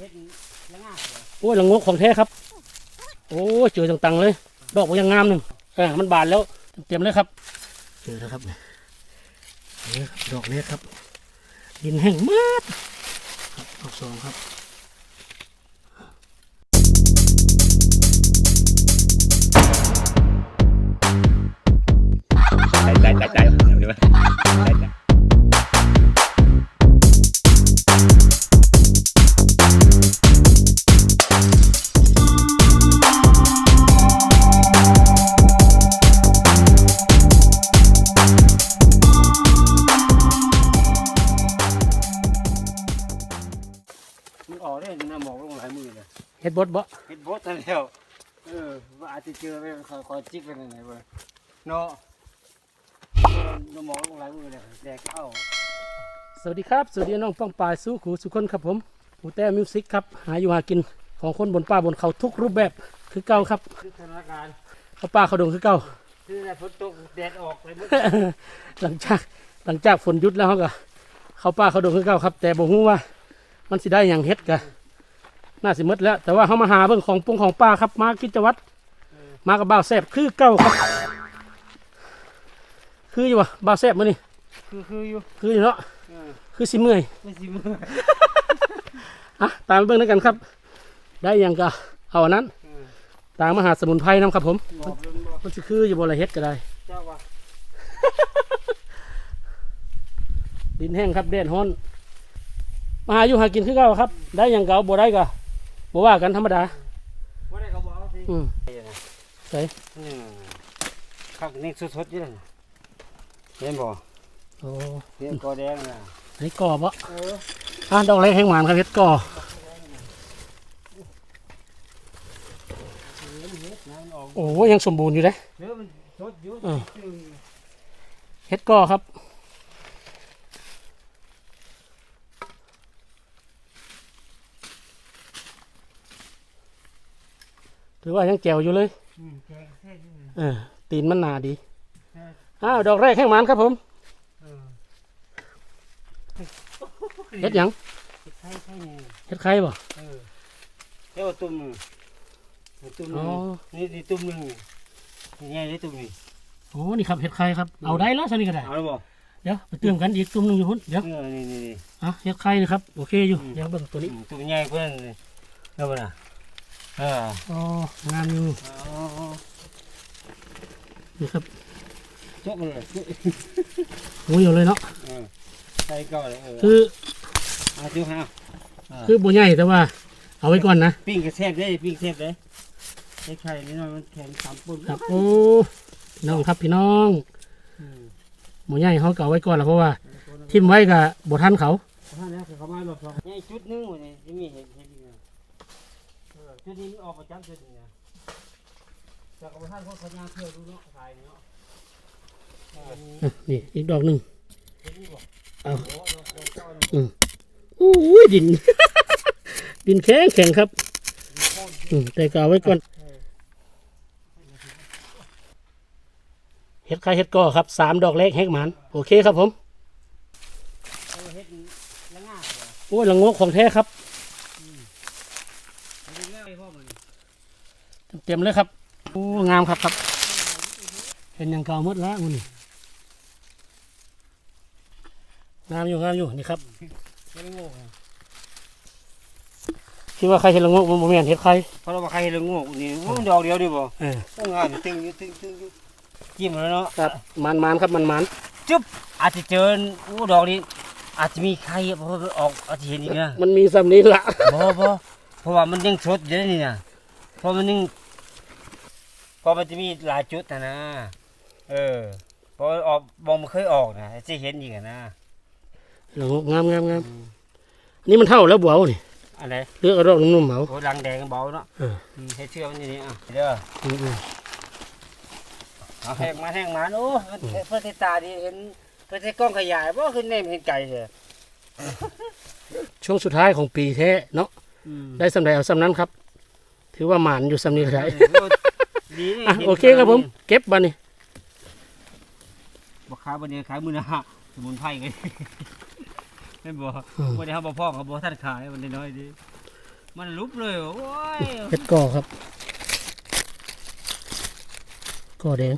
เฮ็ดละง่าโอ้ยละงกของแท้ครับ โอ้ยเจอต่างๆเลย ดอกมันยังงามหนึ่งอ่ามันบานแล้วเต็มเลยครับ เจอแล้วครับเนี่ยนี่ครับดอกเล็กครับ ดินแห้งมากครับดอกสองครับ บดบ่เฮ็ดบดนั่นแล้วเออว่าอาจจะเจอไปคอยคอยจิกไปไหนๆเว้ยเนาะน้ำหมอกลงหลายมือเลยแดกเข้าสวัสดีครับ สวัสดีน้องป้องปลายสู้ขูสุคนครับผมหูแต้มิวสิกครับ หาอยู่หากินของคนบนป่าบนเขาทุกรูปแบบคือเก่าครับคือสถานการณ์เขาป่าเขาดงคือเก่าคือในฝนตกแดดออกไปหมดหลังจากหลังจากฝนหยุดแล้วเขาก็เขาป่าเขาดงคือเก่าครับ แต่บ่ฮู้ว่า มันสิได้อย่างเฮ็ดกะ น่าสิหมดแล้ว แต่ว่าเขามาหาเบิ่งของปรุงของป่าครับมากิจวัตรมากับบ่าวแซบคือเก่าครับ คืออยู่วะบ่าวแซบมื้อนี้คือคืออยู่คืออยู่เนาะเออคือสิเมื่อยไม่สิมืออะตามไปเบิ่งด้วยกันครับ ได้หยังก็เอาอันนั้นเออตามมาหาสมุนไพรนํครับผมบอกเลยบอกมันสิคืออยู่บ่ละเฮ็ดก็ได้เจ้าว่าดินแห้งครับแดดฮ้อน มาหาอยู่หากินคือเก่าครับ ได้หยังก็เอาบ่ได้ก็ บ่ว่ากันธรรมดาว่าได้ก็บอกเอาสิอืมใส่นี่ข้างนี้สดๆอยู่เลยเห็นบ่โอ้เห็นกอแดงน่ะอันนี้ก่อบ่เอออะดอกแรกแห้งหวานครับเฮ็ดก่อน้ำออกโอ้ยังสมบูรณ์อยู่เลยเดี๋ยวมันสดอยู่เออซึ่งเฮ็ดก่อครับ ถือว่ายังแจ๋วอยู่เลยอืมแกงแท้อยู่เออตีนมันหนาดีใช่อ้าวดอกแรกแห้งหวานครับผมเออเฮ็ดหยังใช่ใช่เนี่ยเฮ็ดไข่บ่เออเดี๋ยวตุ่มหนึ่งตุ่มหอ๋นึ่องนี่นี่ตุ่มหนึ่งนี่ไงนี่ตุ่มนี่โอ้นี่ครับเฮ็ดไข่ครับเอาได้แล้วซะนี่ก็ได้เอาแล้วบ่เดี๋ยวไปเติมกันอีกตุ่มหนึงอยู่พุ่นเดี๋ยวเออนี่นี่นี่อะเฮ็ดไข่นะครับโอเคอยู่เดี๋ยวเบิ่งตัวนี้ตุ่มใหญ่เพื่อนนี่แล้วบ่น่ะ เอออ๋องามอยู่อ๋อนี่ครับจบเลยโอ้ยเอาเลยเนาะเออใส่ก่อนเลยเออคือเอาจุ๊บฮะคือบ่ใหญ่แต่ว่า เอาไว้ก่อนนะปิ้งกระแทกได้ปิ้งแทบได้ใช้ไข่นิดหน่อยมันแข็งสามปุ่นครับโอ้พี่น้องครับพี่น้องอืมหมูใหญ่เขาก็เอาไว้ก่อนแล้วเพราะว่า ทิมไว้กับบ่ทันเขาท่านนี้เขามารอบสองนี่จุดหนึงวันนี้ที่มีเห็นเห็น อีกนะเออจุดนี้มันออกประจำจุดนี้นะจากท่านพวกเขาย่างเที่ยวดูเนาะขายเนาะเอออะนี่อีกดอกหนึ่งเห็นนี่บ่เอาโอ้เราเราเจ้าเราอู้ยดิน ดินแข็งแข็งครับอืมแต่ก็เอาไว้ก่อนเออเฮ็ดไข่เฮ็ดก่อครับสามดอกเล็กแฮกหมันโอเคครับผมเอาเฮ็ดละง่ายเหรอโอ้ยละงกของแท้ครับ เอาเฮ็ดง่ายพ่อมัน เต็มๆเลยครับโอ้งามครับครับ เห็นอย่างเก่าหมดแล้วมันนี่งามอยู่งามอยู่นี่ครับไม่ได้โง่ไงคิดว่าใครเห็นละงกมันบ่แม่นเฮ็ดไข่เพราะเราบอกใครเห็นละโง่นี่มันดอกเดียวดิบ่เออต้องงานตึงอยู่ตึงตึงอยู่จิ้มแล้วเนาะครับมันมันๆครับมันมันจุ๊บอาจจะเจอโอ้ดอกนี้อาจจะมีใครเพราะว่าออกอาจจะเห็นอีกนะมันมีซ้ำนี้ละบ่บ่เพราะว่ามันยังสดอยู่นี่นะเพราะมันยัง เพราะมันจะมีหลายจุดนะนะ เออเพราะออกบองมันเคยออกนะจะเห็นอีกอะนะละงกงามงามงามอันนี่มันเท่าแล้วบัวนี่อันไหนเลือกเอาดอกนุ่มๆเหมา โอ้ดังแดงเบาเนาะเออ มให้เชื่อมันอย่างนี้อะเด้ออืม เอาแหกมาแหกมาโอ้มันเพื่อที่ตาดีเห็นเพื่อที่กล้องขยายบ่ขึ้นเนมเห็นไก่เลยๆช่วงสุดท้ายของปีแท้เนาะ ได้สำใดเอาสำนั้นครับ ถือว่าหมานอยู่สำนี้ก็ได้ ดีนี่อะห็นโอเคครับผม เก็บบันนี่บ่ค้าบันนี้ขายมือนะฮะสมุนไพรไงไม่นบ่บ่ได้เฮาบ่พ่อเขาบ่ทันขายมันน้อยๆดีมันลุบเลยโอ้ยเฮ็ดก่อครับก่อแดง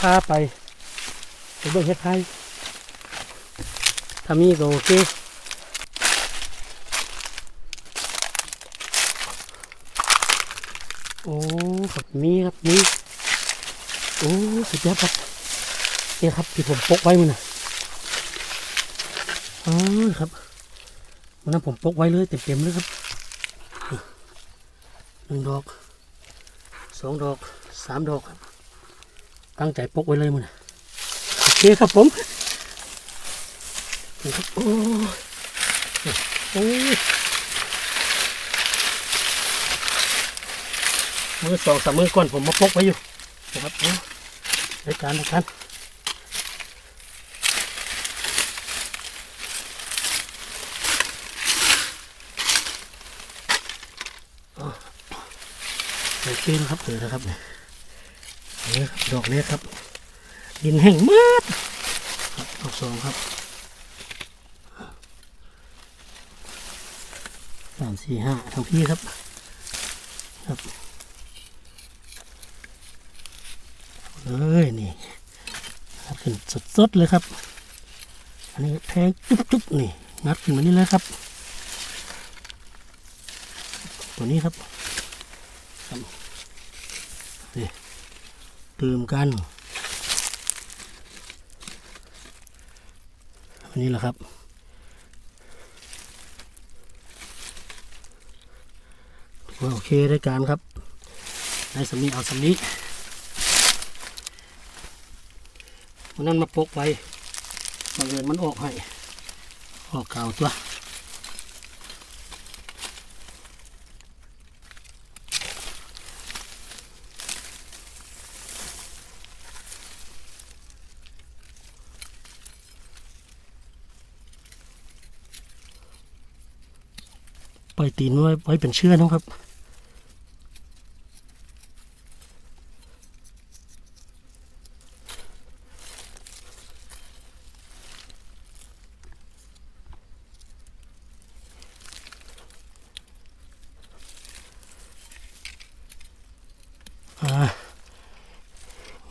พาไปไปเบิ่งเฮ็ดไทยถ้ามีก็โอเคโอ้ครับ มีครับมีโอ้สุดยอดครับนี่ครับที่ผมปกไว้มันน่ะอ๋อครับวันนั้นผมปกไว้เลยเต็มๆเลยครับหนึ่งดอกสองดอกสามดอกครับตั้งใจปกไว้เลยมันน่ะโอเคครับผมโอ้โอ้ มือสองสามมือก่อนผมมาปกไว้อยู่นะครับโอ้ในการในการโอเคนะครับเดี๋ยวนะครับเนี่ยดอกนี้ครับ ดินแห้งมากครับดอกสองครับสามสี่ห้าทั้งพี่ครับ ครับ เอ้ยนี่ขึ้นสดๆเลยครับ อันนี้แทงจุ๊บๆนี่งัดขึ้นมานี่เลยครับ ตัวนี้ครับตื่มกันอันนี้แหละครับว่าโอเคได้การครับได้สำนีเอาสำนี วันนั้นมาปกไว้บังเอิญมันออกให้ออกเก่าตัวปล่อยตีนไว้ไว้เป็นเชื่อนะครับ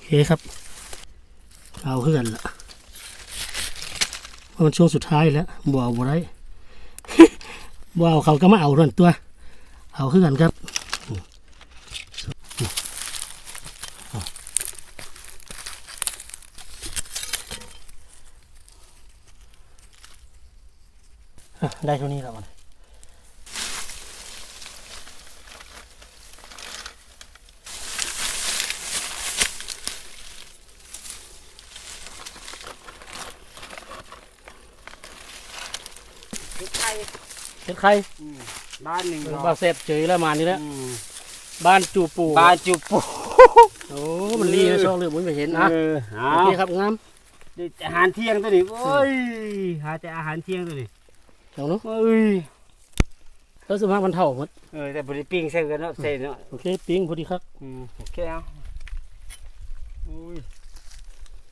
เคครับเอาเพื่อนละเพราะมันช่วงสุดท้ายแล้วบ่เอาบ่ได้บ่เอาเขาก็มาเอาเรื่องตัว เอาขึ้นกันครับได้เท่านี้แล้วมัน ไข่ เห็ด ใครบ้านหนึ่งบาเสพเจอแล้วมานี่แล้วอืมบ้านจูปูบ้านจุบปูโอ้มันรีนะช่องเรื่องมันไม่เห็นนะเออเอาโอเคครับงามได้อาหารเที่ยงตัวนี้โอ้ยหาแต่อาหารเที่ยงตัวนี้เดี๋ยวเนาะเอ้ยแล้วสมภาพมันเท่าหมดเออแต่บริปิ้งใส่กันเนาะใส่เนาะโอเคปิ้งพอดีครับอืมโอเคเอาอุ้ย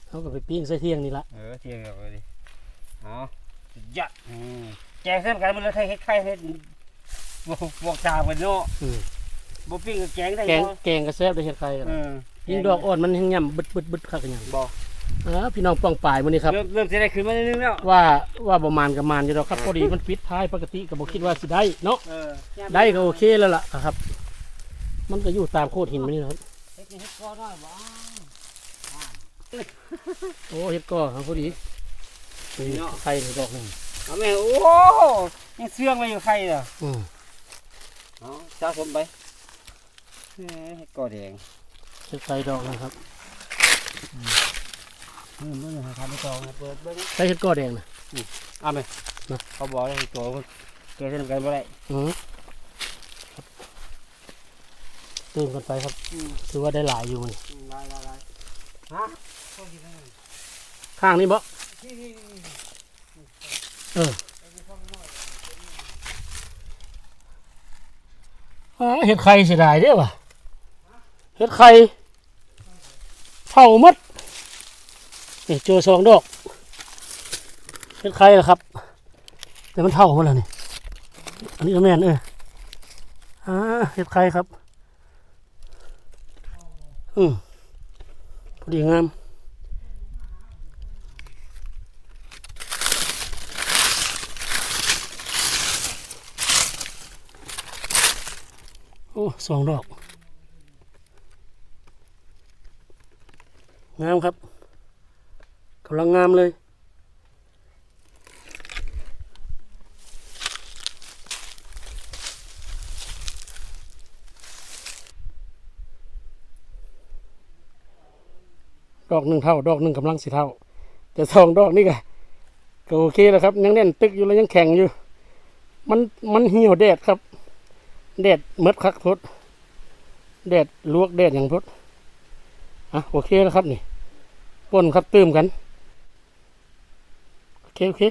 เขาก็ไปปิ้งใส่เที่ยงนี่ละเออเที่ยงแล้วก็ดิเอาสุดยัดอืม แจกเส้นกันมันเลยไข่ไข่เฮ็ดบวกบวกตากันเนาะอืม บ่ปิ้งก็แกงได้แกงเนาะแกงกระแซบได้เห็ดใครกันเออยิงดอกอ่อนมันยังย่ำบึดบึดบึดคักกันยังบ่อ่าพี่น้องป้องปลายมันนี่ครับ เริ่มเริ่มสิได้ขึ้นมานิดนึงแล้วว่าว่าประมาณกับมานอยู่แล้วครับพอดีมันปิดท้ายปกติก็บอกคิดว่าสิได้เนาะเออได้ก็โอเคแล้วล่ะครับ มันก็อยู่ตามโคดหินมันนี่ครับ เฮ็ดให้เฮ็ดก่อนหน่อยบ่โอ้เห็ดก็ครับพอดีนี่ไข่ดอกหนึ่ง เอาแม่โอ้ยังเสื่องมาอยู่ไข่เหรออืมเอาสะสมไปเอ้ยเฮ็ดก่อแดงเห็ดไข่ดอกนะครับเบิ่งเบิ่งให้ครับไปต่อนะเปิดเบิ่งใส่เห็ดก้อแดงนะ เอาไหมนะ เขาบอกให้ตัวมันแกเส้นกันบ่ได้อืมครับเติมกันไปครับอืมถือว่าได้หลายอยู่มันลายลายลายฮะเข้ากินได้ไงข้างนี้บ่นี่นี่นี่ เออเห็ดไข่เสียดายเด้อว่ะเห็ดไข่เผาหมดนี่เจอสองดอกเห็ดไข่เหรอครับ แต่มันเท่าหมดแล้วนี่ อันนี้ก็แม่นเอออ่าเห็ดไข่ครับ อืมพอดีงาม โอ้สองดอก งามครับกำลังงามเลยดอกหนึ่งเท่า ดอกหนึ่งกำลังสิเท่า แต่สองดอกนี่ก็ก็โอเคแล้วครับ ยังแน่นตึกอยู่แล้วยังแข็งอยู่ มันมันเหี่ยวแดดครับ แดดเมดคักพดแดดลวกแดดอย่างพดอะโอเคแล้วครับนี่ป่นครับเติมกันโอเคโอเค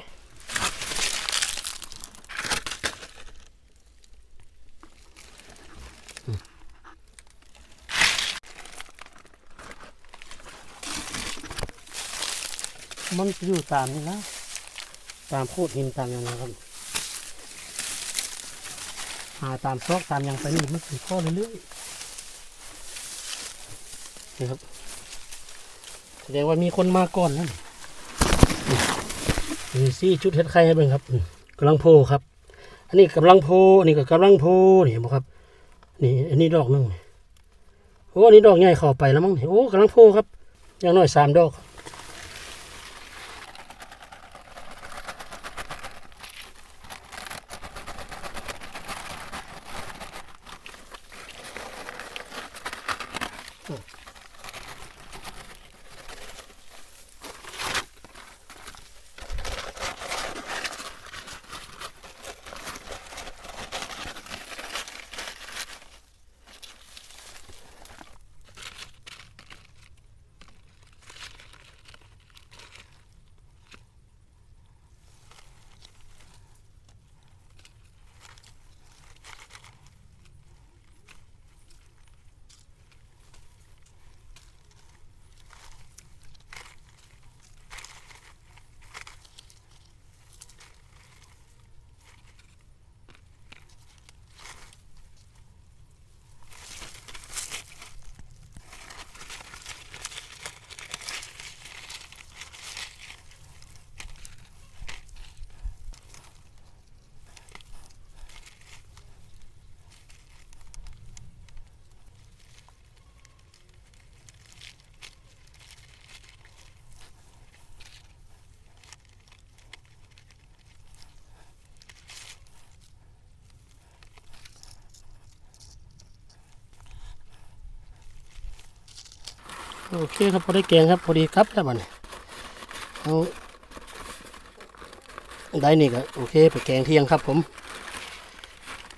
มันอยู่ตามนี่นะตามโคดหินตามอย่างนะครับ หาตามซอกตามอย่างไปนี่มันถึงข้อเรื่อยๆนี่ครับแสดงว่ามีคนมาก่อนนั่นนี่ซี่ชุดเฮ็ดไข่ให้เบิ่งครับนี่กำลังโพครับ อันนี้กำลังโพอันนี้ก็กำลังโพนี่เห็นไหมครับ นี่อันนี้ดอกหนึงโอ้อันนี้ดอกใหญ่เข้าไปแล้วมั้งโอ้กำลังโพครับอย่างน้อยสามดอก โอเคครับพอได้แกงครับพอดีครับแล้วมันเอาได้นี่ก็โอเคไปแกงเที่ยงครับผม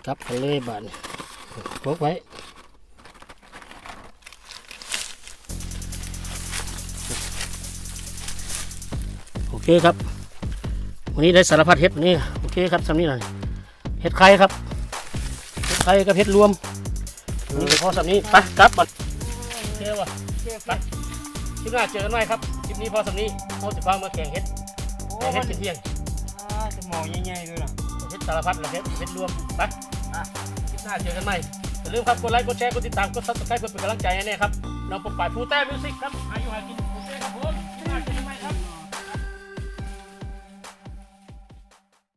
ครับไปเลยบาทนี่พกไว้โอเคครับ วันนี้ได้สารพัดเห็ดวันนี้โอเคครับสำนี้เลยเห็ดไข่ครับเห็ดไข่กับเห็ดรวมนี่พอสำนี้ไปครับบัด โอเควะไปคลิปหน้าเจอกันใหม่ครับ คลิปนี้พอสำนี้เขาจะฟังมาแข่งเฮ็ดโอ้แข่งมัเฮ็นดเที่ยงอ่าจะมองใหญ่ๆด้วยล่ะเฮ็ดสารพัดเลยเฮ็ดเฮ็ดรวมไปอะคลิปหน้าเจอกันใหม่อย่าลืมครับ กดไลค์ กดแชร์ กดติดตาม กดซับสไครป์เพื่อเป็นกำลังใจให้แน่ครับน้องปกป่ายผู้แต้มิวสิกครับ อายุหากิน